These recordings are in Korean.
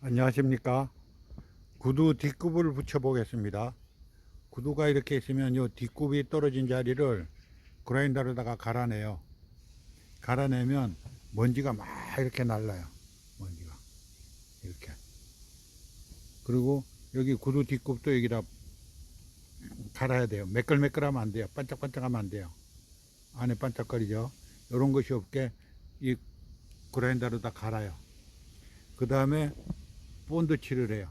안녕하십니까? 구두 뒷굽을 붙여 보겠습니다. 구두가 이렇게 있으면 요 뒷굽이 떨어진 자리를 그라인더로다가 갈아내요. 갈아내면 먼지가 막 이렇게 날라요. 먼지가. 이렇게. 그리고 여기 구두 뒷굽도 여기다 갈아야 돼요. 매끌매끌하면 안 돼요. 반짝반짝하면 안 돼요. 안에 반짝거리죠. 이런 것이 없게 이 그라인더로다 갈아요. 그 다음에 본드 칠을 해요.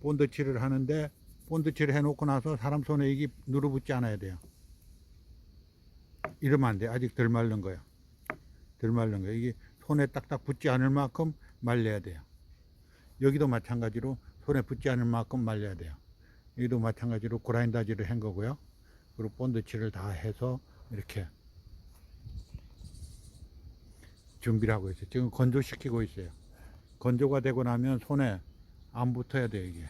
본드 칠을 하는데 본드 칠을 해놓고 나서 사람 손에 이게 누르붙지 않아야 돼요. 이러면 안 돼. 아직 덜 말른 거야. 덜 말른 거야. 이게 손에 딱딱 붙지 않을 만큼 말려야 돼요. 여기도 마찬가지로 손에 붙지 않을 만큼 말려야 돼요. 여기도 마찬가지로 그라인다지를 한 거고요. 그리고 본드 칠을 다 해서 이렇게 준비를 하고 있어요. 지금 건조시키고 있어요. 건조가 되고 나면 손에 안 붙어야 돼요 이게.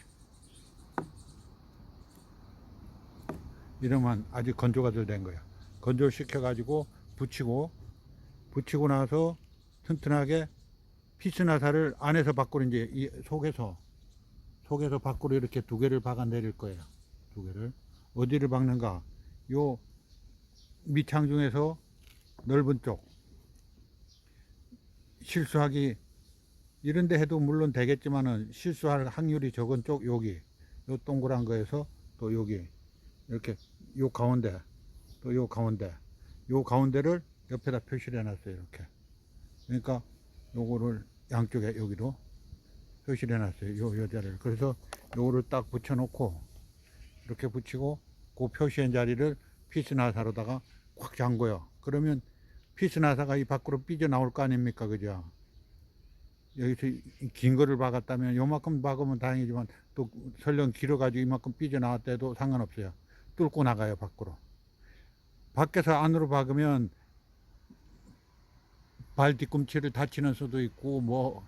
이러면 아직 건조가 덜 된 거야. 건조시켜 가지고 붙이고 붙이고 나서 튼튼하게 피스나사를 안에서 밖으로 이제 이 속에서 속에서 밖으로 이렇게 두 개를 박아 내릴 거예요. 두 개를. 어디를 박는가? 요 밑창 중에서 넓은 쪽. 실수하기 이런 데 해도 물론 되겠지만은 실수할 확률이 적은 쪽 여기 요 동그란 거에서 또 여기 이렇게 요 가운데 또 요 가운데 요 가운데를 옆에다 표시를 해놨어요 이렇게. 그러니까 요거를 양쪽에 여기도 표시를 해놨어요 요 여자를. 그래서 요거를 딱 붙여놓고 이렇게 붙이고 그 표시한 자리를 피스나사로다가 꽉 잠궈요. 그러면 피스나사가 이 밖으로 삐져 나올 거 아닙니까 그죠 여기서 이- 긴 거를 박았다면 요만큼 박으면 다행이지만 또 설령 길어가지고 이만큼 삐져 나왔대도 상관없어요. 뚫고 나가요 밖으로. 밖에서 안으로 박으면 발 뒤꿈치를 다치는 수도 있고 뭐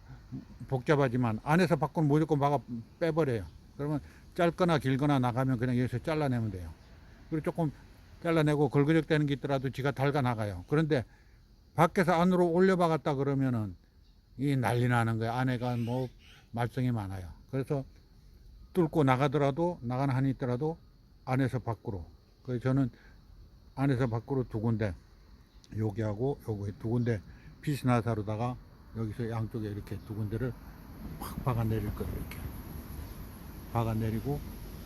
복잡하지만 안에서 밖으로 무조건 박아 빼버려요. 그러면 짧거나 길거나 나가면 그냥 여기서 잘라내면 돼요. 그리고 조금 잘라내고 걸그적 되는 게 있더라도 지가 달가 나가요. 그런데 밖에서 안으로 올려 박았다 그러면은 이 난리 나는 거야. 안에가 뭐 말썽이 많아요. 그래서 뚫고 나가더라도 나가는 한이 있더라도 안에서 밖으로. 그래서 저는 안에서 밖으로 두 군데 여기하고 요거 두 군데 피스나사로다가 여기서 양쪽에 이렇게 두 군데를 확 박아 내릴 거예요. 이렇게 박아 내리고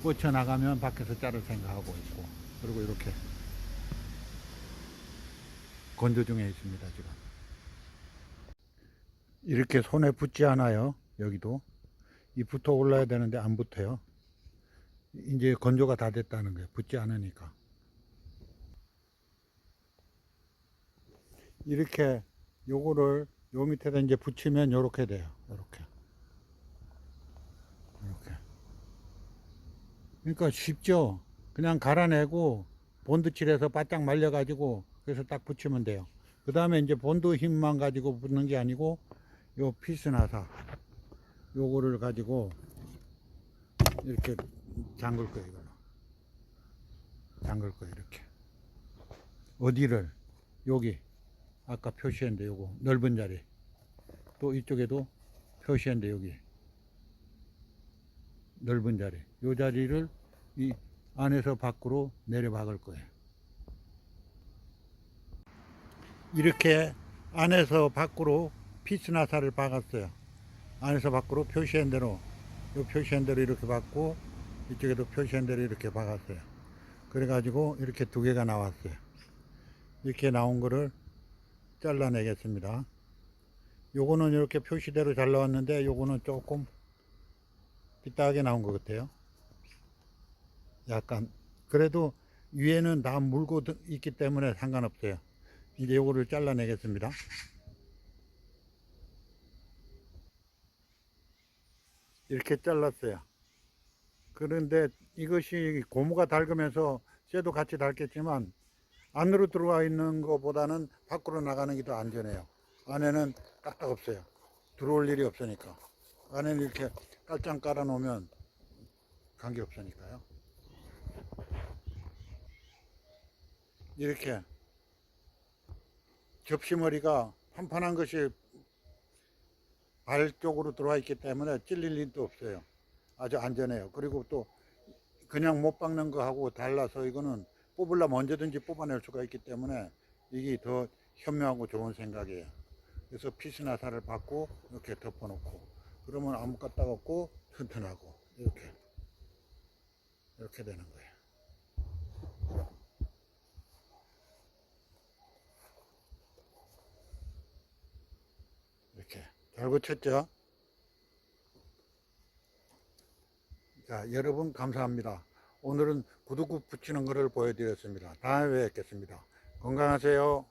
뻗쳐 나가면 밖에서 자를 생각하고 있고 그리고 이렇게 건조 중에 있습니다 지금. 이렇게 손에 붙지 않아요. 여기도. 이 붙어 올라야 되는데 안 붙어요. 이제 건조가 다 됐다는 거예요. 붙지 않으니까. 이렇게 요거를 요 밑에다 이제 붙이면 요렇게 돼요. 요렇게. 이렇게. 그러니까 쉽죠. 그냥 갈아내고 본드칠해서 바짝 말려 가지고 그래서 딱 붙이면 돼요. 그 다음에 이제 본드 힘만 가지고 붙는 게 아니고 요 피스나사 요거를 가지고 이렇게 잠글 거예요 이걸로 잠글 거예요 이렇게. 어디를? 여기. 아까 표시했는데 요거. 넓은 자리. 또 이쪽에도 표시했는데 여기. 넓은 자리. 요 자리를 이 안에서 밖으로 내려 박을 거예요. 이렇게 안에서 밖으로 피스나사를 박았어요. 안에서 밖으로 표시한 대로, 요 표시한 대로 이렇게 박고, 이쪽에도 표시한 대로 이렇게 박았어요. 그래가지고 이렇게 두 개가 나왔어요. 이렇게 나온 거를 잘라내겠습니다. 요거는 이렇게 표시대로 잘 나왔는데, 요거는 조금 삐딱하게 나온 것 같아요. 약간. 그래도 위에는 다 물고 있기 때문에 상관없어요. 이제 요거를 잘라내겠습니다. 이렇게 잘랐어요. 그런데 이것이 고무가 닳으면서 쇠도 같이 닳겠지만 안으로 들어와 있는 것보다는 밖으로 나가는 게 더 안전해요. 안에는 까딱 없어요. 들어올 일이 없으니까. 안에는 이렇게 깔짱 깔아 놓으면 관계 없으니까요. 이렇게 접시머리가 판판한 것이 발 쪽으로 들어와 있기 때문에 찔릴 일도 없어요. 아주 안전해요. 그리고 또 그냥 못 박는 거하고 달라서 이거는 뽑으려면 언제든지 뽑아낼 수가 있기 때문에 이게 더 현명하고 좋은 생각이에요. 그래서 핏이나 살을 받고 이렇게 덮어놓고 그러면 아무 까딱 없고 튼튼하고 이렇게 이렇게 되는 거예요. 잘 고쳤죠? 자, 여러분 감사합니다. 오늘은 구두굽 붙이는 것을 보여드렸습니다. 다음에 뵙겠습니다. 건강하세요.